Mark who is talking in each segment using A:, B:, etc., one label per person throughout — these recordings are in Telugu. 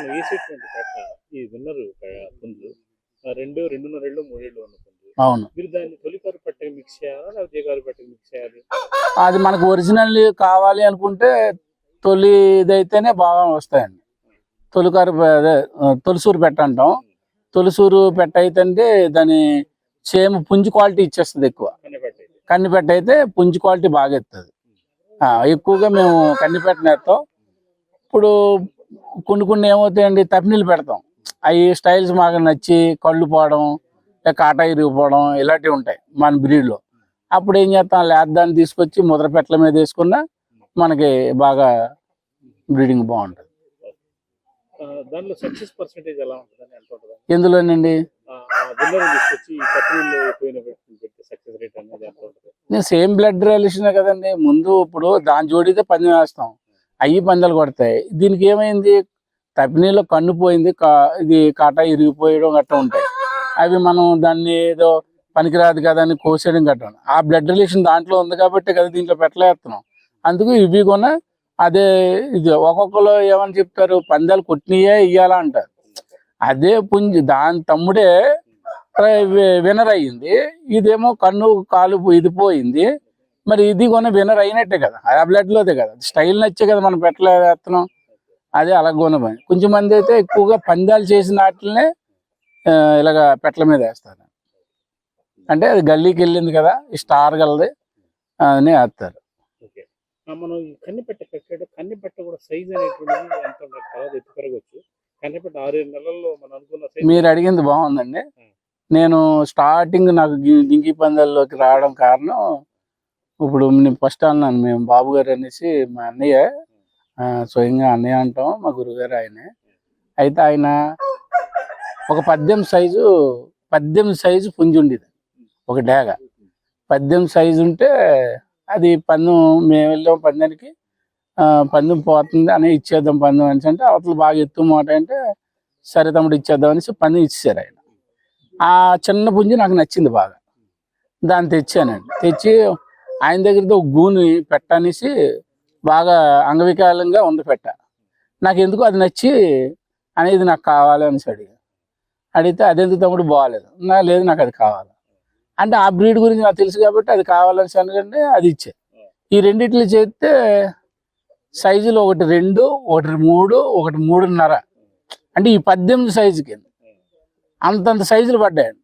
A: మనం వేసేటువంటి కట్ట ఈ విన్నర్ పుంజు రెండు రెండున్నర ఏళ్ళు మూడేళ్ళు ఉన్న పుంజు
B: అవును.
A: మీరు దాన్ని తొలికారు పట్టకి మిక్స్ చేయాలా లేకపోతే జగారు పట్టకి మిక్స్ చేయాలి?
B: అది మనకు ఒరిజినల్ కావాలి అనుకుంటే తొలి ఇదైతేనే బాగా వస్తాయండి. తొలికారు అదే తొలిసూరు పెట్ట అంటాం. తొలిసూరు పెట్ట అయితే దాని సేమ్ పుంజు క్వాలిటీ ఇచ్చేస్తుంది ఎక్కువ.
A: కన్నిపెట్ట అయితే.
B: పుంజు క్వాలిటీ బాగా ఎత్తుంది. ఎక్కువగా మేము కన్నిపెట్ట నేస్తాం. ఇప్పుడు కొన్ని కొన్ని ఏమవుతాయండి తప్పినీళ్ళు పెడతాం. అవి స్టైల్స్ మాకు నచ్చి కళ్ళు పోవడం లేక కాటా ఇరిగిపోవడం ఇలాంటివి ఉంటాయి మన బ్రీడ్లో. అప్పుడు ఏం చేస్తాం లేద్దాన్ని తీసుకొచ్చి ముద్ర పెట్టల మీద వేసుకున్నా మనకి బాగా బ్రీడింగ్ బాగుంటుంది.
A: ఆ, దానిలో సక్సెస్ పర్సెంటేజ్ ఎలా ఉంటుందని ఎంత ఉంటుంది
B: ఎందులోనండి? నేను సేమ్ బ్లడ్ రిలేషన్ కదండి. ముందు ఇప్పుడు దాని జోడితే పందెం వేస్తాం. అవి పందాలు కొడతాయి. దీనికి ఏమైంది? తప్పినీలో కన్ను పోయింది. కా- ఇది కాటా ఇరిగిపోయడం గట్రా ఉంటాయి. అవి మనం దాన్ని ఏదో పనికిరాదు కదా అని కోసేయడం గట్రా ఆ బ్లడ్ రిలేషన్ దాంట్లో ఉంది కాబట్టి కదా దీంట్లో పెట్టలేస్తున్నాం. అందుకు ఇవి కూడా అదే ఇది ఒక్కొక్కరు ఏమని చెప్తారు? పందాలు కొట్టినయే ఇయ్యాలా అంటారు. అదే పుంజి. దాని తమ్ముడే వినర్ అయ్యింది. ఇదేమో కన్ను కాలు ఇది పోయింది. మరి ఇది కొన వినర్ అయినట్టే కదా. ఆ బ్లడ్ లోదే కదా స్టైల్ నచ్చే కదా మనం పెట్టలేస్తున్నాం అదే అలా కొనబోయి కొంచెం మంది అయితే ఎక్కువగా పందాలు చేసిన వాటినే ఇలాగ పెట్టల మీద వేస్తారు. అంటే అది గల్లీకి వెళ్ళింది కదా ఈ స్టార్ గలది అని వేస్తారు.
A: ఓకే. ఆ, మనం ఈ కన్నెపెట్ట కట్టాడు కన్నెపెట్ట కూడా సైజ్ అనేటువంటిది ఎంత ఉండాలి తర్వాత ఎత్తు పెరగచ్చు కన్నెపెట్ట ఆరు ఏడు నెలల్లో మనం అనుకున్న సైజ్
B: మీరు అడిగింది బాగుందండి. నేను స్టార్టింగ్ నాకు గి- గింకి పందాల్లోకి రావడం కారణం ఇప్పుడు నేను ఫస్ట్ అన్నాను మేము బాబు గారు అనేసి మా అన్నయ్య స్వయంగా అన్నయ్య అంటాం మా గురుగారు ఆయనే. అయితే ఆయన ఒక పద్దెనిమిది సైజు పద్దెనిమిది సైజు పుంజి ఉండేది ఒక డేగ పద్దెనిమిది సైజు ఉంటే అది పందెం మేము వెళ్ళాం పందానికి పందెం పోతుంది అని ఇచ్చేద్దాం పందెం అనేసి అంటే అవతల బాగా ఎత్తు మాట అంటే సరే తమ్ముడు ఇచ్చేద్దాం అనేసి పందెం ఇచ్చేసారు ఆయన. ఆ చిన్న పుంజి నాకు నచ్చింది బాగా. దాన్ని తెచ్చానండి. తెచ్చి ఆయన దగ్గరతో గూని గూని పెట్టనేసి బాగా అంగవికలంగా ఉంది పెట్ట. నాకు ఎందుకు అది నచ్చి అనేది నాకు కావాలి అనేసి అడిగా. అడిగితే అదెందుకు తమ్ముడు బాగాలేదు నా లేదు నాకు అది కావాలి. అంటే ఆ బ్రీడ్ గురించి నాకు తెలుసు కాబట్టి అది కావాలని అనుకుంటే అది ఇచ్చే. ఈ రెండిట్లు చేస్తే సైజులు ఒకటి రెండు ఒకటి మూడు ఒకటి మూడున్నర. అంటే ఈ పద్దెనిమిది సైజుకి అంతంత సైజులు పడ్డాయండి.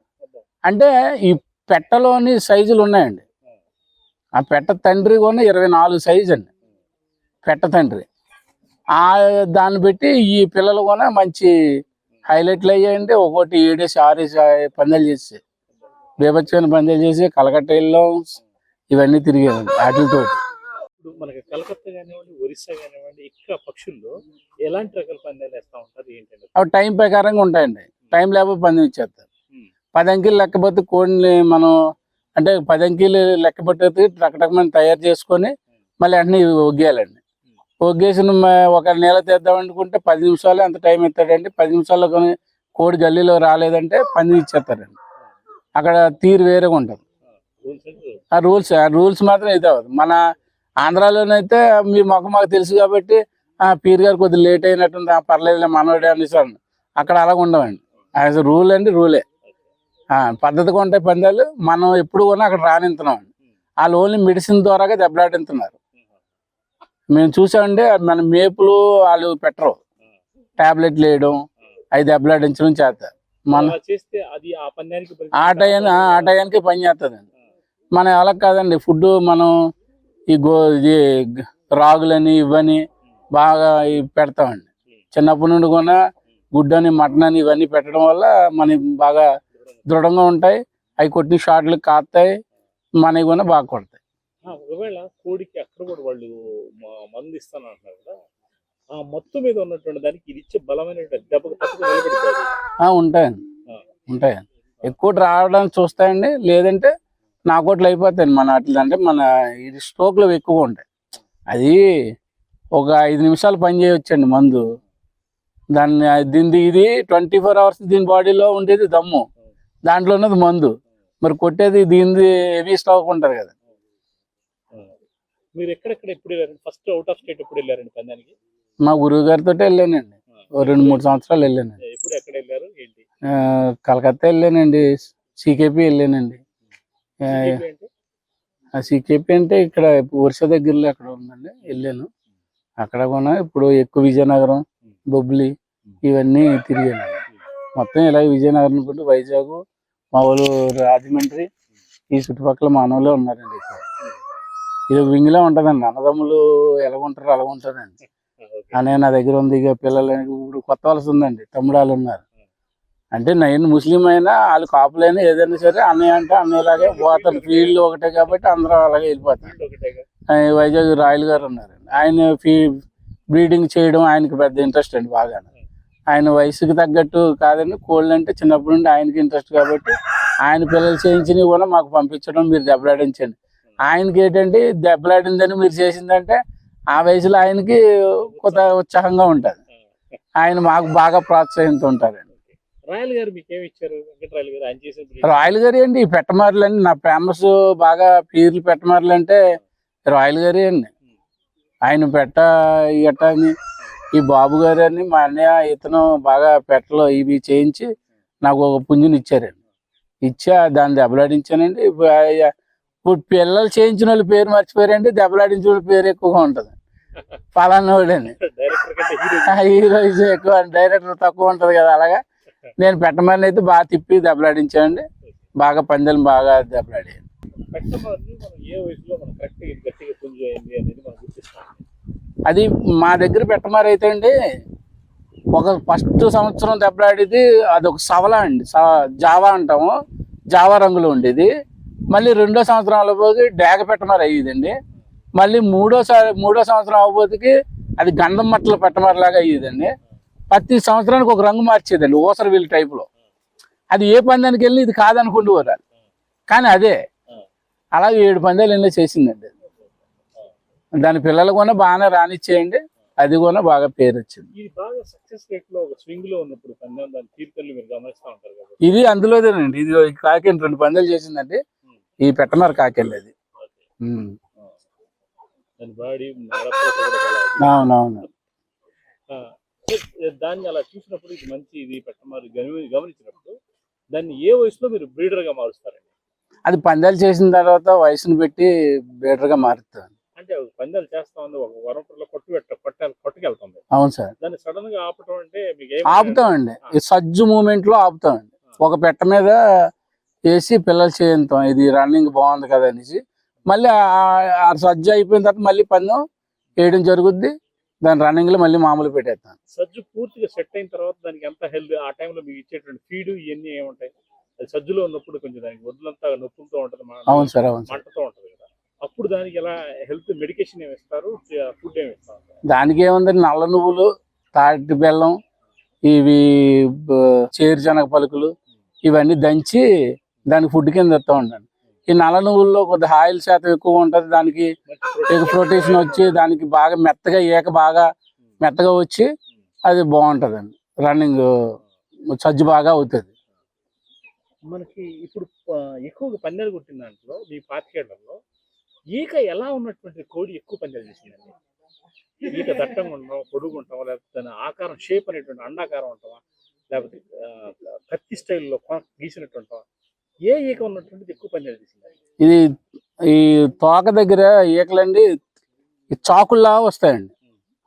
B: అంటే ఈ పెట్టలోని సైజులు ఉన్నాయండి. ఆ పెట్ట తండ్రి కూడా ఇరవై నాలుగు సైజు అండి. పెట్ట తండ్రి. ఆ దాన్ని బట్టి ఈ పిల్లలు కూడా మంచి హైలైట్లు అయ్యాయండి. ఒక్కోటి ఏడేసి ఆరేసి పందాలు చేసి బేబచ్చని పందాలు చేసి కలకట్టలో ఇవన్నీ తిరిగాయండి వాటితో
A: మనకి కలకత్తా కానివ్వండి ఒరిస్సా కానివ్వండి ఇక్కడ పక్షుల్లో ఎలాంటి రకాల పందాలు వేస్తా ఉంటారు? ఏంటంటే
B: అవి టైం ప్రకారంగా ఉంటాయండి. టైం లేకపోతే పందెం ఇచ్చేస్తారు. పది అంకెలు లెక్కపోతే కోడిని మనం అంటే పది అంకెలు లెక్క పెట్టేది టకటకమని తయారు చేసుకొని మళ్ళీ వెంటనే ఒగ్గేయాలండి. ఒగ్గేసిన ఒక నెల తెద్దాం అనుకుంటే పది నిమిషాలు అంత టైం ఇస్తాడండి. పది నిమిషాల్లో కొని కోడి గల్లీలో రాలేదంటే పని ఇచ్చేస్తారండి అక్కడ తీరు వేరేగా ఉంటుంది. ఆ రూల్స్ ఆ రూల్స్ మాత్రం అయితే అవ్వదు మన ఆంధ్రాలోనైతే మీ మొక్క మాకు తెలుసు కాబట్టి ఆ పీర్ గారు కొద్దిగా లేట్ అయినట్టుంది. పర్లేదు మనోడే అనేసి అక్కడ అలాగ ఉండవండి యాజ్ రూల్ అండి రూలే. పద్ధతిగా ఉంటాయి పందాలు. మనం ఎప్పుడు కూడా అక్కడ రానిస్తున్నాం వాళ్ళు ఓన్లీ మెడిసిన్ ద్వారాగా దెబ్బలాడుతున్నారు. మేము చూసామండి మన మేపులు వాళ్ళు పెట్టరు. టాబ్లెట్లు వేయడం అవి దెబ్బలాడించడం చేస్తారు మన
A: ఆ పరి-
B: ఆ టయానికి పని చేస్తుందండి మనం ఎలా కాదండి. ఫుడ్ మనం ఈ గో ఇది రాగులని ఇవని బాగా పెడతామండి. చిన్నప్పటి నుండి కూడా గుడ్డని మటన్ అని ఇవన్నీ పెట్టడం వల్ల మనకి బాగా దృఢంగా ఉంటాయి. అవి కొట్టిన షాట్లు కాస్తాయి మనకి కూడా బాగా కొడతాయి.
A: ఆ, ఒకవేళ కోడికి అక్కడ కూడా వాళ్ళు మందు ఇస్తాను అంటున్నారు కదా ఆ మొత్తం మీద ఉన్నటువంటి దానికి ఇది ఇచ్చే బలమైన
B: ఉంటాయండి ఉంటాయండి ఎక్కువ రావడానికి చూస్తాయండి. లేదంటే నాకోట్లు అయిపోతాయండి మన అట్లా అంటే మన ఇది స్ట్రోక్లు ఎక్కువ ఉంటాయి. అది ఒక ఐదు నిమిషాలు పని చేయొచ్చండి మందు. దాన్ని దీని ఇది ట్వంటీ ఫోర్ అవర్స్ దీని బాడీలో ఉండేది దమ్ము. దాంట్లో ఉన్నది మందు. మరి కొట్టేది దీనిది హెవీ స్టాక్ ఉంటుంది కదా.
A: మీరు ఎక్కడెక్కడ ఎప్పుడు వెళ్ళారండి? ఫస్ట్ అవుట్ ఆఫ్ స్టేట్ ఎప్పుడు వెళ్ళారండి పందానికి?
B: మా గురువు గారితో వెళ్ళానండి. ఓ రెండు మూడు సంవత్సరాలు వెళ్ళానండి.
A: ఎప్పుడు ఎక్కడ వెళ్ళారు? ఏంటి?
B: కలకత్తా వెళ్ళానండి. సికేపి వెళ్ళానండి. సికేపి అంటే? ఇక్కడ వర్ష దగ్గరలో అక్కడ ఉందండి. వెళ్ళాను. అక్కడ కూడా ఇప్పుడు ఎక్కువ విజయనగరం బొబ్బిలి ఇవన్నీ తిరిగాను మొత్తం ఇలా విజయనగరం కూడా వైజాగ్ మా వాళ్ళు రాజమండ్రి ఈ చుట్టుపక్కల మానవులే ఉన్నారండి ఇక్కడ. ఇది వింగిలా ఉంటుందండి. అన్నదమ్ములు ఎలా ఉంటారు అలా ఉంటారండి. అనే నా దగ్గర ఉంది. ఇక పిల్లలు ఇప్పుడు కొత్త వలస ఉందండి. తమ్ముడు వాళ్ళు ఉన్నారు. అంటే నేను ముస్లిం అయినా వాళ్ళు కాపులైనా ఏదైనా సరే అన్నయ్య అంటే అన్నయ్యలాగే పోతారు. ఫీల్డ్ ఒకటే కాబట్టి అందరూ అలాగే వెళ్ళిపోతారు. వైజాగ్ రాయల్ గారు ఉన్నారండి. ఆయన ఫీ బ్రీడింగ్ చేయడం ఆయనకి పెద్ద ఇంట్రెస్ట్ అండి బాగా ఆయన వయసుకి తగ్గట్టు కాదండి. కోళ్ళు అంటే చిన్నప్పటి నుండి ఆయనకి ఇంట్రెస్ట్ కాబట్టి ఆయన పిల్లలు చేయించినవి కూడా మాకు పంపించడం మీరు దెబ్బలాడించండి. ఆయనకి ఏంటంటే దెబ్బలాడిందని మీరు చేసిందంటే ఆ వయసులో ఆయనకి కొత్త ఉత్సాహంగా ఉంటుంది. ఆయన మాకు బాగా ప్రోత్సహిస్తూ ఉంటారండి.
A: రాయల్ గారు ఇచ్చారు? వెంకటరాయలు గారు ఆయన చేసిన breed?
B: రాయల్ గారి అండి ఈ పెట్టమార్లు అండి నా ఫేమస్ బాగా పీర్లు పెట్టమార్లు అంటే రాయల్ గారి అండి. ఆయన పెట్ట ఇట్ట అని ఈ బాబు గారు అని మా అన్నయ్య ఇతను బాగా పెట్టలో ఇవి చేయించి నాకు ఒక పుంజుని ఇచ్చారండి. ఇచ్చా దాన్ని దెబ్బలాడించానండి. ఇప్పుడు పిల్లలు చేయించిన వాళ్ళ పేరు మర్చిపోయారండి. దెబ్బలాడించిన వాళ్ళ పేరు ఎక్కువగా ఉంటుంది. పలానా
A: కంటే హీరో
B: ఎక్కువ డైరెక్టర్ తక్కువ ఉంటది కదా అలాగా. నేను పెట్టమని అయితే బాగా తిప్పి దెబ్బలాడించానండి. బాగా పందెలు బాగా దెబ్బలాడాను అది మా దగ్గర పెట్టమారు అయితే అండి ఒక ఫస్ట్ సంవత్సరం దెబ్బలాడేది అది ఒక సవల అండి. స- జావా అంటాము. జావా రంగులో ఉండేది. మళ్ళీ రెండో సంవత్సరం పోతే డేగ పెట్టమారు అయ్యేదండి. మళ్ళీ మూడోసారి మూడో సంవత్సరం అవ్వబోతుకి అది గంధం మట్టలు పెట్టమారులాగా అయ్యేదండి. ప్రతి సంవత్సరానికి ఒక రంగు మార్చేదండి ఓసర వీల్ టైపులో. అది ఏ పందానికి వెళ్ళి ఇది కాదనుకుంటూ పోరారు కానీ అదే. అలాగే ఏడు పందాలు ఎన్నో చేసిందండి. దాని పిల్లలు కూడా బాగానే రానిచ్చేయండి. అది కూడా బాగా పేరు వచ్చింది.
A: ఇది బాగా సక్సెస్ రేట్లో ఒక స్వింగ్లో ఉన్నప్పుడు పందెం దాని తీర్థలు మీరు గమనిస్తూ ఉంటారు కదా.
B: ఇది అందులోదేనండి. ఇది కాకి రెండు పందాలు చేసిందండి. ఈ పెట్టమారు కాకెళ్ళి అది. అవునవును.
A: దాన్ని అలా చూసినప్పుడు ఇది మంచి ఇది పెట్టమారు గమని- గమనించినప్పుడు దాన్ని ఏ వయసులో మీరు బ్రీడర్గా మారుస్తారండి?
B: అది పందాలు చేసిన తర్వాత వయసును పెట్టి మారుతుంది
A: అంటే ఒక పందాలు చేస్తా ఉంది ఒక వరంపులో కొట్టు పెట్ట కొట్టాలి కొట్టుకెళ్తుంది.
B: అవును సార్.
A: దాన్ని సడన్గా ఆపటం అంటే మీకు
B: ఆపుతామండి. ఈ సజ్జు మూమెంట్లో ఆపుతామండి ఒక పెట్ట మీద వేసి పిల్లలు చేయంతాం ఇది రన్నింగ్ బాగుంది కదా అనేసి. మళ్ళీ ఆ- సజ్జు అయిపోయిన తర్వాత మళ్ళీ పందెం వేయడం జరుగుద్ది. దాని రన్నింగ్లో మళ్ళీ మామూలు పెట్టేస్తాం.
A: సజ్జు పూర్తిగా సెట్ అయిన తర్వాత దానికి ఎంత హెల్త్ ఆ టైంలో మీకు ఇచ్చేటువంటి ఫీడ్ ఇవన్నీ ఏముంటాయి? అది సజ్జులో ఉన్నప్పుడు కొంచెం దానికి వడ్లంతా నొప్పులతో ఉంటుంది
B: అవును సార్ అవును
A: మంటతో ఉంటుంది కదా. అప్పుడు దానికి ఎలా హెల్త్ మెడికేషన్ ఏమి ఇస్తారు? ఫుడ్ ఏమి ఇస్తారు?
B: దానికి ఏముందండి నల్ల నువ్వులు తాటి బెల్లం ఇవి చేరు శనగ పలుకులు ఇవన్నీ దంచి దానికి ఫుడ్ కింద ఇస్తూ ఉండండి. ఈ నల్ల నువ్వుల్లో కొద్దిగా ఆయిల్ శాతం ఎక్కువ ఉంటుంది. దానికి ప్రోటీన్ వచ్చి దానికి బాగా మెత్తగా ఏక బాగా మెత్తగా వచ్చి అది బాగుంటుందండి. రన్నింగ్ సజ్జు బాగా అవుతుంది.
A: మనకి ఇప్పుడు ఎక్కువగా పందాలు కొట్టిన దాంట్లో మీ పాతికేళ్ళలో ఈక ఎలా ఉన్నటువంటి కోడి ఎక్కువ పందాలు చేసిందండి? ఈక దట్టంగా ఉండడం పొడుగు ఉంటాం లేకపోతే దాని ఆకారం షేప్ అనేటువంటి అండాకారం ఉంటావా లేకపోతే కత్తి స్టైల్లో గీసినట్టు ఉంటావా ఏ ఈక ఉన్నటువంటిది ఎక్కువ పందాలు చేసింది
B: ఇది ఈ తోక దగ్గర ఈకలండి ఈ చాకుల్లా వస్తాయండి.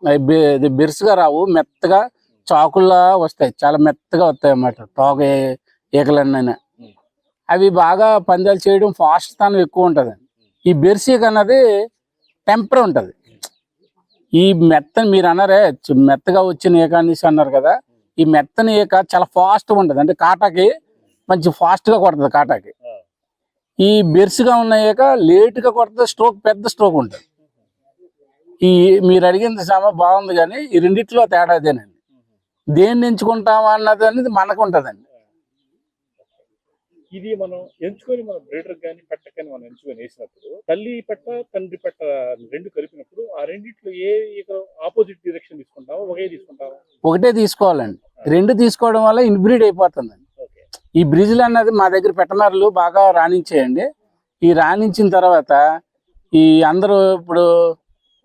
B: ఇది బిరుసుగా రావు మెత్తగా చాకుల్లా వస్తాయి. చాలా మెత్తగా వస్తాయి అన్నమాట తోక ఈకలన్నీ అవి బాగా పందాలు చేయడం ఫాస్ట్ స్థానం ఎక్కువ ఉంటుంది ఈ బెర్సీక్ అన్నది టెంపర్ ఉంటుంది. ఈ మెత్తని మీరు అన్నారే మెత్తగా వచ్చిన ఈక అనేసి అన్నారు కదా ఈ మెత్తని ఈక చాలా ఫాస్ట్గా ఉంటుంది. అంటే కాటాకి మంచి ఫాస్ట్గా కొడుతుంది కాటాకి. ఈ బెర్స్గా ఉన్న ఈక లేట్గా కొడితే స్ట్రోక్ పెద్ద స్ట్రోక్ ఉంటుంది. ఈ మీరు అడిగింది సామ బాగుంది కానీ ఈ రెండిట్లో తేడా అదేనండి దేన్ని ఎంచుకుంటామా అన్నది అనేది మనకు ఉంటుందండి.
A: ఇది మనం ఎంచుకొని మనం బ్రీడర్ కానీ పెట్ట కానీ మనం ఎంచుకొని వేసినప్పుడు తల్లి పెట్ట తండ్రి పెట్ట రెండు కలిపినప్పుడు ఆ రెండిట్లో ఏ ఆపోజిట్ డైరెక్షన్ తీసుకుంటామో ఒకే తీసుకుంటామో?
B: ఒకటే తీసుకోవాలండి. రెండు తీసుకోవడం వల్ల ఇన్బ్రీడ్ అయిపోతుందండి. ఈ బ్రిడ్జ్లు అన్నది మా దగ్గర పెట్టమరలు బాగా రాణించేయండి. ఈ రాణించిన తర్వాత ఈ అందరూ ఇప్పుడు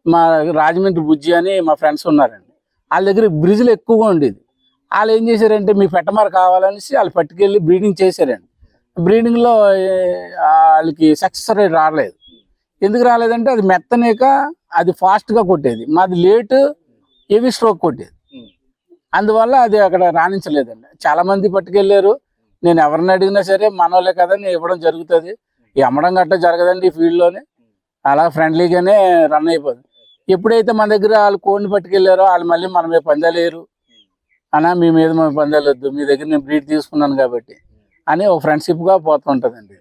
B: మా రాజమండ్రి బుజ్జి అని మా ఫ్రెండ్స్ ఉన్నారండి. వాళ్ళ దగ్గర బ్రిడ్జ్లు ఎక్కువగా ఉండేది. వాళ్ళు ఏం చేశారంటే మీ పెట్టమార కావాలనేసి వాళ్ళు పట్టుకెళ్ళి బ్రీడింగ్ చేశారండి. బ్రీడింగ్లో వాళ్ళకి సక్సెస్ రేట్ రాలేదు. ఎందుకు రాలేదంటే అది మెత్తనేక అది ఫాస్ట్గా కొట్టేది. మాది లేటు హెవీ స్ట్రోక్ కొట్టేది. అందువల్ల అది అక్కడ రాణించలేదండి. చాలా మంది పట్టుకెళ్ళారు. నేను ఎవరిని అడిగినా సరే మనోలే కదా నేను ఇవ్వడం జరుగుతుంది. అమ్మడం గట్ట జరగదండి ఈ ఫీల్డ్లోనే. అలా ఫ్రెండ్లీగానే రన్ అయిపోతుంది ఎప్పుడైతే మన దగ్గర వాళ్ళు కోడిని పట్టుకెళ్ళారో వాళ్ళు మళ్ళీ మన మీద పందాలు అన్నా మీ మీద మన పందాలెద్దు. మీ దగ్గర నేను బ్రీడ్ తీసుకున్నాను కాబట్టి. అని ఒక ఫ్రెండ్షిప్గా పోతుంటుందండి.